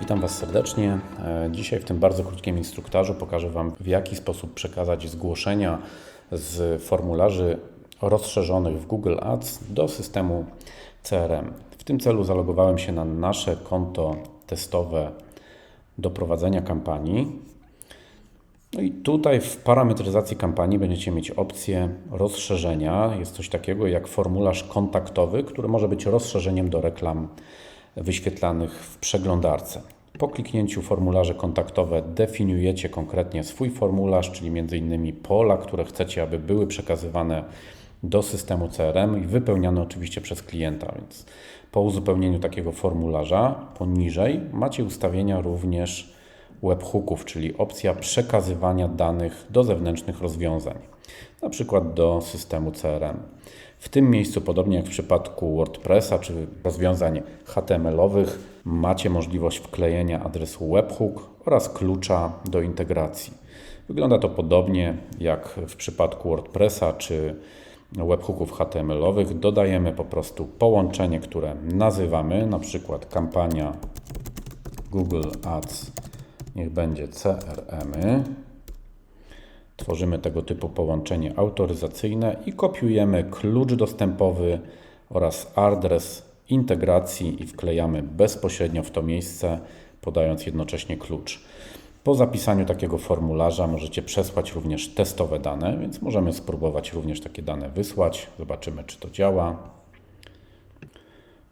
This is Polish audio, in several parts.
Witam Was serdecznie. E, Dzisiaj w tym bardzo krótkim instruktażu pokażę Wam, w jaki sposób przekazać zgłoszenia z formularzy rozszerzonych w Google Ads do systemu CRM. W tym celu zalogowałem się na nasze konto testowe do prowadzenia kampanii. No i tutaj w parametryzacji kampanii będziecie mieć opcję rozszerzenia. Jest coś takiego jak formularz kontaktowy, który może być rozszerzeniem do reklam wyświetlanych w przeglądarce. Po kliknięciu formularze kontaktowe definiujecie konkretnie swój formularz, czyli m.in. pola, które chcecie, aby były przekazywane do systemu CRM i wypełniane oczywiście przez klienta. Więc po uzupełnieniu takiego formularza poniżej macie ustawienia również webhooków, czyli opcja przekazywania danych do zewnętrznych rozwiązań, na przykład do systemu CRM. W tym miejscu, podobnie jak w przypadku WordPressa czy rozwiązań HTML-owych, macie możliwość wklejenia adresu webhook oraz klucza do integracji. Wygląda to podobnie jak w przypadku WordPressa czy webhooków HTML-owych. Dodajemy po prostu połączenie, które nazywamy, na przykład kampania Google Ads niech będzie CRM. -y. Tworzymy tego typu połączenie autoryzacyjne i kopiujemy klucz dostępowy oraz adres integracji i wklejamy bezpośrednio w to miejsce, podając jednocześnie klucz. Po zapisaniu takiego formularza możecie przesłać również testowe dane, więc możemy spróbować również takie dane wysłać. Zobaczymy, czy to działa.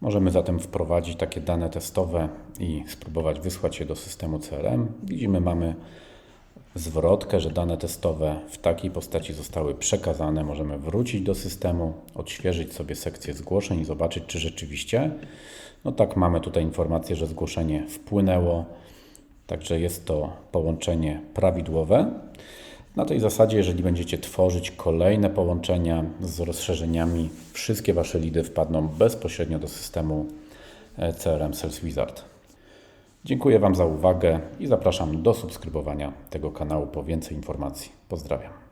Możemy zatem wprowadzić takie dane testowe i spróbować wysłać je do systemu CRM. Widzimy, mamy zwrotkę, że dane testowe w takiej postaci zostały przekazane. Możemy wrócić do systemu, odświeżyć sobie sekcję zgłoszeń i zobaczyć, czy rzeczywiście. No tak, mamy tutaj informację, że zgłoszenie wpłynęło, także jest to połączenie prawidłowe. Na tej zasadzie, jeżeli będziecie tworzyć kolejne połączenia z rozszerzeniami, wszystkie Wasze lidy wpadną bezpośrednio do systemu CRM Sales Wizard. Dziękuję Wam za uwagę i zapraszam do subskrybowania tego kanału po więcej informacji. Pozdrawiam.